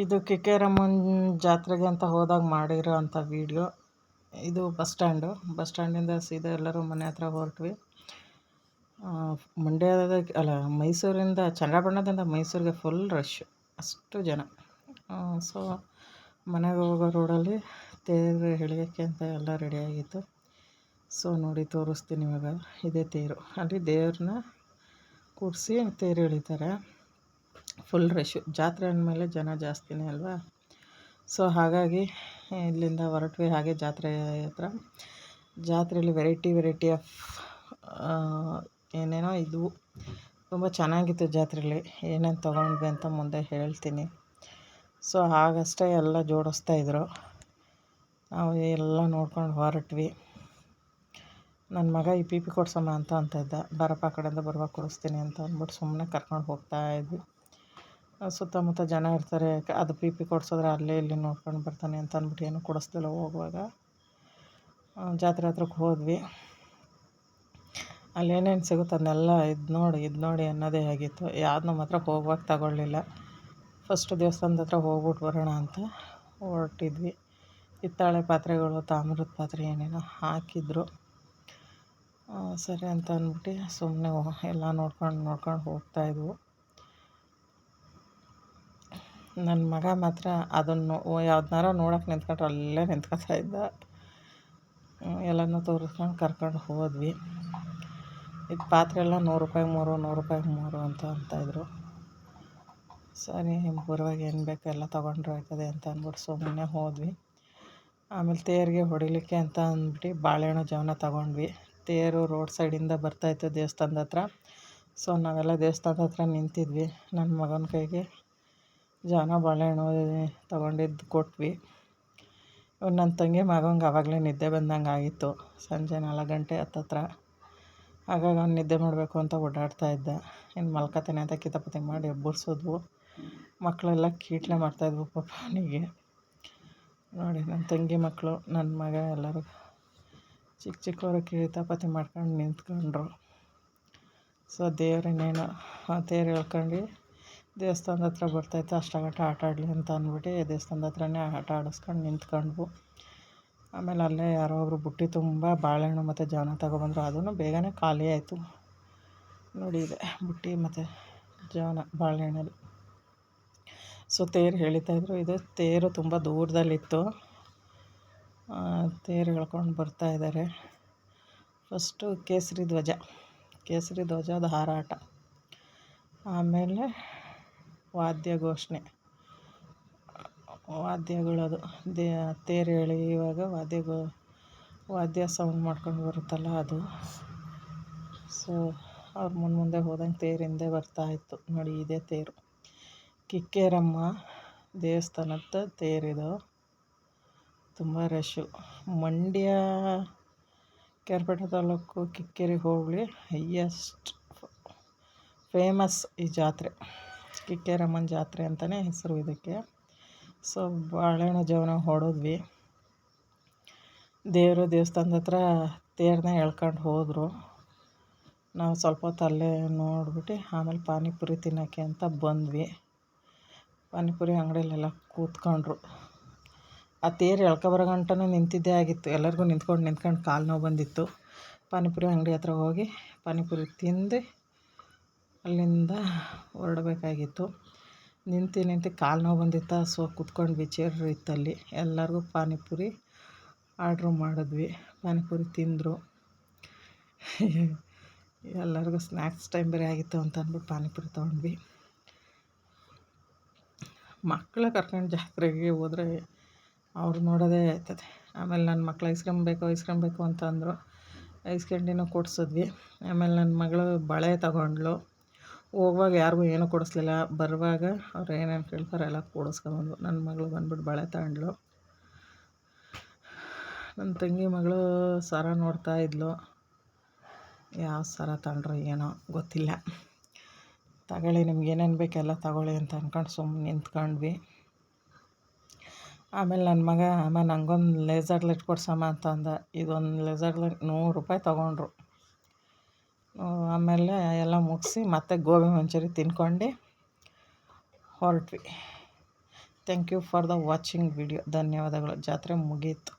ಇದು K K ರಮ್ಮನ ಜಾತ್ರೆಗೆ ಅಂತ ಹೋದಾಗ ಮಾಡಿರೋ ಅಂಥ ವೀಡಿಯೋ. ಇದು ಬಸ್ ಸ್ಟ್ಯಾಂಡು. ಬಸ್ ಸ್ಟ್ಯಾಂಡಿಂದ ಸೀದಾ ಎಲ್ಲರೂ ಮನೆ ಹತ್ರ ಹೊರಟ್ವಿ. ಮಂಡ್ಯದ ಅಲ್ಲ, ಮೈಸೂರಿಂದ, ಚಂದ್ರಬಣ್ಣದಿಂದ ಮೈಸೂರಿಗೆ ಫುಲ್ ರಶ್ ಅಷ್ಟು ಜನ. ಸೊ ಮನೆಗೆ ಹೋಗೋ ರೋಡಲ್ಲಿ ತೇರು ಎಳಿಯೋಕ್ಕೆ ಅಂತ ಎಲ್ಲ ರೆಡಿಯಾಗಿತ್ತು ಸೊ ನೋಡಿ, ತೋರಿಸ್ತೀನಿ ಇವಾಗ. ಇದೇ ತೇರು. ಅಲ್ಲಿ ದೇವ್ರನ್ನ ಕೂರಿಸಿ ತೇರು ಎಳಿತಾರೆ. ಫುಲ್ ರಶ್ಶು ಜಾತ್ರೆ ಅಂದಮೇಲೆ ಜನ ಜಾಸ್ತಿನೇ ಅಲ್ವಾ? ಸೊ ಹಾಗಾಗಿ, ಇಲ್ಲಿಂದ ಹೊರಟ್ವಿ. ಹಾಗೆ ಜಾತ್ರೆ ಹತ್ರ. ಜಾತ್ರೆಯಲ್ಲಿ ವೆರೈಟಿ ವೆರೈಟಿ ಆಫ್ ಏನೇನೋ ಇದ್ವು. ತುಂಬ ಚೆನ್ನಾಗಿತ್ತು ಜಾತ್ರೆಯಲ್ಲಿ ಏನೇನು ತೊಗೊಂಡ್ವಿ ಅಂತ ಮುಂದೆ ಹೇಳ್ತೀನಿ. ಸೊ ಆಗಷ್ಟೇ ಎಲ್ಲ ಜೋಡಿಸ್ತಾ ಇದ್ರು. ನಾವು ಎಲ್ಲ ನೋಡ್ಕೊಂಡು ಹೊರಟ್ವಿ. ನನ್ನ ಮಗ ಈ ಪಿ ಪಿ ಕೊಡ್ಸಮ್ಮ ಅಂತ ಅಂತ ಇದ್ದ ಬರಪ್ಪ ಕಡೆಯಿಂದ ಬರುವಾಗ ಕೊಡಿಸ್ತೀನಿ ಅಂತ ಅಂದ್ಬಿಟ್ಟು ಸುಮ್ಮನೆ ಕರ್ಕೊಂಡು ಹೋಗ್ತಾ ಇದ್ವಿ. ಸುತ್ತಮುತ್ತ ಜನ ಇರ್ತಾರೆ. ಅದು ಪಿ ಪಿ ಕೊಡ್ಸಿದ್ರೆ ಅಲ್ಲೇ ಇಲ್ಲಿ ನೋಡ್ಕೊಂಡು ಬರ್ತಾನೆ ಅಂತ ಅಂದ್ಬಿಟ್ಟು ಏನು ಕೊಡಿಸ್ಲಿಲ್ಲ ಹೋಗುವಾಗ. ಜಾತ್ರೆ ಹತ್ರಕ್ಕೆ ಹೋದ್ವಿ. ಅಲ್ಲಿ ಏನೇನು ಸಿಗುತ್ತೆ ಅದನ್ನೆಲ್ಲ ಇದು ನೋಡಿ ಇದು ನೋಡಿ ಅನ್ನೋದೇ ಆಗಿತ್ತು. ಯಾವ್ದು ನಮ್ಮ ಹತ್ರ ಹೋಗುವಾಗ ತಗೊಳ್ಳಿಲ್ಲ. ಫಸ್ಟ್ ದೇವಸ್ಥಾನದ ಹತ್ರ ಹೋಗ್ಬಿಟ್ಟು ಬರೋಣ ಅಂತ ಹೊರಟಿದ್ವಿ. ಹಿತ್ತಾಳೆ ಪಾತ್ರೆಗಳು, ತಾಮ್ರದ ಪಾತ್ರೆ ಏನೇನೋ ಹಾಕಿದ್ರು. ಸರಿ ಅಂತ ಅಂದ್ಬಿಟ್ಟು ಸುಮ್ಮನೆ ಎಲ್ಲ ನೋಡ್ಕೊಂಡು ನೋಡ್ಕೊಂಡು ಹೋಗ್ತಾಯಿದ್ವು ನನ್ನ ಮಗ ಮಾತ್ರ ಅದನ್ನು ಯಾವ್ದನ್ನಾರ ನೋಡೋಕೆ ನಿಂತ್ಕೊಂಡ್ರೆ ಅಲ್ಲೇ ನಿಂತ್ಕೊಳ್ತಾ ಇದ್ದ. ಎಲ್ಲನೂ ತೋರಿಸ್ಕೊಂಡು ಕರ್ಕೊಂಡು ಹೋದ್ವಿ. ಇದು ಪಾತ್ರೆ ಎಲ್ಲ ನೂರು ರೂಪಾಯಿ ಮೂರು, ನೂರು ರೂಪಾಯಿಗೆ ಮೂರು ಅಂತ ಅಂತಾಯಿದ್ರು ಸರಿ ನಿಮ್ಮ ಪೂರ್ವಾಗಿ ಏನು ಬೇಕು ಎಲ್ಲ ತೊಗೊಂಡ್ರೆ ಆಯ್ತದೆ ಅಂತ ಅಂದ್ಬಿಟ್ಟು ಸುಮ್ಮನೆ ಹೋದ್ವಿ. ಆಮೇಲೆ ತೇರಿಗೆ ಹೊಡಿಲಿಕ್ಕೆ ಅಂತ ಅಂದ್ಬಿಟ್ಟು ಬಾಳೆಹಣ್ಣು ಜವನ ತಗೊಂಡ್ವಿ. ತೇರು ರೋಡ್ ಸೈಡಿಂದ ಬರ್ತಾಯಿತ್ತು ದೇವಸ್ಥಾನದ ಹತ್ರ. ಸೊ ನಾವೆಲ್ಲ ದೇವಸ್ಥಾನದ ಹತ್ರ ನಿಂತಿದ್ವಿ ನನ್ನ ಮಗನ ಕೈಗೆ. ಜಾನ ಬಾಳೆಹಣ್ಣು ತಗೊಂಡಿದ್ದು ಕೊಟ್ವಿ. ನನ್ನ ತಂಗಿ ಮಗಂಗೆ ಆವಾಗಲೇ ನಿದ್ದೆ ಬಂದಂಗೆ ಆಗಿತ್ತು. ಸಂಜೆ ನಾಲ್ಕು ಗಂಟೆ ಹತ್ತತ್ರ. ಆಗಾಗ ಅವ್ನು ನಿದ್ದೆ ಮಾಡಬೇಕು ಅಂತ ಓಡಾಡ್ತಾ ಇದ್ದ. ಇನ್ನು ಮಲ್ಕೋತಾನೆ ಅಂತ ಕಿತಪತಿ ಮಾಡಿ ಎಬ್ಬರಿಸಿದ್ವು. ಮಕ್ಕಳೆಲ್ಲ ಕೀಟ್ಲೆ ಮಾಡ್ತಾಯಿದ್ವು ಪಾಪ ಅವನಿಗೆ. ನೋಡಿ ನನ್ನ ತಂಗಿ ಮಕ್ಕಳು ನನ್ನ ಮಗ ಎಲ್ಲರೂ. ಚಿಕ್ಕ ಚಿಕ್ಕವರು ಕಿತಾಪತಿ ಮಾಡ್ಕೊಂಡು ನಿಂತ್ಕೊಂಡ್ರು. ಸೊ ಆ ತೇರು ಎಳ್ಕೊಂಡು ದೇವಸ್ಥಾನದ ಹತ್ರ ಬರ್ತಾಯಿತ್ತು ಅಷ್ಟಾಗಟ್ಟ ಆಟ ಆಡಲಿ ಅಂತ ಅಂದ್ಬಿಟ್ಟು ದೇವಸ್ಥಾನದ ಹತ್ರನೇ ಆಟ ಆಡಿಸ್ಕೊಂಡು ನಿಂತ್ಕೊಂಡ್ವು. ಆಮೇಲೆ ಅಲ್ಲೇ ಯಾರೋ ಒಬ್ಬರು ಬುಟ್ಟಿ ತುಂಬ ಬಾಳೆಹಣ್ಣು ಮತ್ತು ಜಾನ ತಗೊಬಂದರು ಅದೂ ಬೇಗನೆ ಖಾಲಿ ಆಯಿತು. ನೋಡಿ ಇದೆ ಬುಟ್ಟಿ ಮತ್ತು ಜಾನ ಬಾಳೆಹಣ್ಣಲ್ಲಿ. ಸೊ ತೇರು ಎಳಿತಾಯಿದ್ರು ಇದು ತೇರು ತುಂಬ ದೂರದಲ್ಲಿತ್ತು. ತೇರು ಎಳ್ಕೊಂಡು ಬರ್ತಾಯಿದ್ದಾರೆ ಫಸ್ಟು ಕೇಸರಿ ಧ್ವಜ, ಕೇಸರಿ ಧ್ವಜದ ಹಾರಾಟ. ಆಮೇಲೆ ವಾದ್ಯ ಘೋಷಣೆ ವಾದ್ಯಗಳದು ದೇ, ತೇರು ಎಳೆಯುವಾಗ ವಾದ್ಯ ಗೋ ವಾದ್ಯ ಸೌಂಡ್ ಮಾಡ್ಕೊಂಡು ಬರುತ್ತಲ್ಲ ಅದು. ಸೊ ಅವ್ರ ಮುಂದೆ ಮುಂದೆ ಹೋದಂಗೆ ತೇರು ಬರ್ತಾ ಬರ್ತಾಯಿತ್ತು ನೋಡಿ, ಇದೇ ತೇರು. ಕಿಕ್ಕೇರಮ್ಮ ದೇವಸ್ಥಾನದ ತೇರಿದು ತುಂಬ ರಶ್ಶು ಮಂಡ್ಯ, ಕೇರ್ಪೇಟೆ ತಾಲೂಕು ಕಿಕ್ಕೇರಿ ಹೋಬಳಿ ಹೈಯೆಸ್ಟ್ ಫೇಮಸ್ ಈ ಜಾತ್ರೆ. ಕಿಕ್ಕೇರಮ್ಮನ ಜಾತ್ರೆ ಅಂತಲೇ ಹೆಸರು ಇದಕ್ಕೆ. ಸೊ, ಬಾಳೆಹಣ್ಣು ಜವನ ಹೊಡೆದ್ವಿ. ದೇವರು ದೇವಸ್ಥಾನದ ಹತ್ರ ತೇರನ್ನ ಎಳ್ಕೊಂಡು ಹೋದರು. ನಾವು ಸ್ವಲ್ಪ ಹೊತ್ತು ಅಲ್ಲೇ ನೋಡ್ಬಿಟ್ಟು ಆಮೇಲೆ ಪಾನಿಪುರಿ ತಿನ್ನೋಕ್ಕೆ ಅಂತ ಬಂದ್ವಿ. ಪಾನಿಪುರಿ ಅಂಗಡಿಯಲ್ಲೆಲ್ಲ ಕೂತ್ಕೊಂಡ್ರು. ಆ ತೇರು ಎಳ್ಕೊಬರೋ ಗಂಟನೂ ನಿಂತಿದ್ದೇ ಆಗಿತ್ತು. ಎಲ್ಲರಿಗೂ ನಿಂತ್ಕೊಂಡು ನಿಂತ್ಕೊಂಡು ಕಾಲು ನೋವು ಬಂದಿತ್ತು. ಪಾನಿಪುರಿ ಅಂಗಡಿ ಹತ್ರ ಹೋಗಿ ಪಾನಿಪುರಿ ತಿಂದು ಅಲ್ಲಿಂದ ಹೊರಡ್ಬೇಕಾಗಿತ್ತು. ನಿಂತು ನಿಂತು ಕಾಲು ನೋವು ಬಂದಿತ್ತು. ಸೊ ಕುತ್ಕೊಂಡ್ವಿ ಚೇರ್ ಇತ್ತಲ್ಲಿ ಎಲ್ಲರಿಗೂ ಪಾನಿಪುರಿ ಆರ್ಡ್ರು ಮಾಡಿದ್ವಿ. ಪಾನಿಪುರಿ ತಿಂದರು. ಎಲ್ಲರಿಗೂ ಸ್ನ್ಯಾಕ್ಸ್ ಟೈಮ್ ಬೇರೆ ಆಗಿತ್ತು ಅಂತ ಅಂದ್ಬಿಟ್ಟು ಪಾನಿಪುರಿ ತೊಗೊಂಡ್ವಿ. ಮಕ್ಕಳ ಕರ್ಕೊಂಡು ಜಾತ್ರೆಗೆ ಹೋದರೆ ಅವ್ರು ನೋಡೋದೇ ಆಯ್ತದೆ ಆಮೇಲೆ ನನ್ನ ಮಕ್ಳು ಐಸ್ ಕ್ರೀಮ್ ಬೇಕು, ಐಸ್ ಕ್ರೀಮ್ ಬೇಕು ಅಂತ ಅಂದರು. ಐಸ್ ಕ್ಯಾಂಡಿನೂ ಕೊಡಿಸಿದ್ವಿ. ಆಮೇಲೆ ನನ್ನ ಮಗಳು ಬಳೆ ತಗೊಂಡ್ಳು. ಹೋಗುವಾಗ ಯಾರಿಗೂ ಏನೂ ಕೊಡಿಸ್ಲಿಲ್ಲ. ಬರುವಾಗ ಅವ್ರು ಏನೇನು ಕೇಳ್ತಾರೆ ಎಲ್ಲ ಕೊಡಿಸ್ಕೊಂಬಂದು ನನ್ನ ಮಗಳು ಬಂದ್ಬಿಟ್ಟು ಬಳೆ ತಗೊಂಡ್ಳು. ನನ್ನ ತಂಗಿ ಮಗಳು ಸರ ನೋಡ್ತಾ ಇದ್ಲು. ಯಾವ ಸರ ತಗೊಂಡ್ರು ಏನೋ ಗೊತ್ತಿಲ್ಲ. ತಗೊಳ್ಳಿ, ನಿಮ್ಗೆ ಏನೇನು ಬೇಕೆಲ್ಲ ತಗೊಳ್ಳಿ ಅಂತ ಅಂದ್ಕೊಂಡು ಸುಮ್ಮನೆ ನಿಂತ್ಕೊಂಡ್ವಿ. ಆಮೇಲೆ ನನ್ನ ಮಗ, ಅಮ್ಮ ನಂಗೊಂದು ಲೇಸರ್ ಲೈಟ್ ಕೊಡ್ಸಮ್ಮ ಅಂತ ಅಂದ. ಇದೊಂದು ಲೇಸರ್ ಲೈಟ್ ನೂರು ರೂಪಾಯಿ ತೊಗೊಂಡ್ರು. ಆಮೇಲೆ ಎಲ್ಲ ಮುಗಿಸಿ ಮತ್ತೆ ಗೋಬಿ ಮಂಚೂರಿ ತಿನ್ಕೊಂಡು ಹೊರಟ್ವಿ. Thank you for the watching video ಧನ್ಯವಾದಗಳು. ಜಾತ್ರೆ ಮುಗೀತು.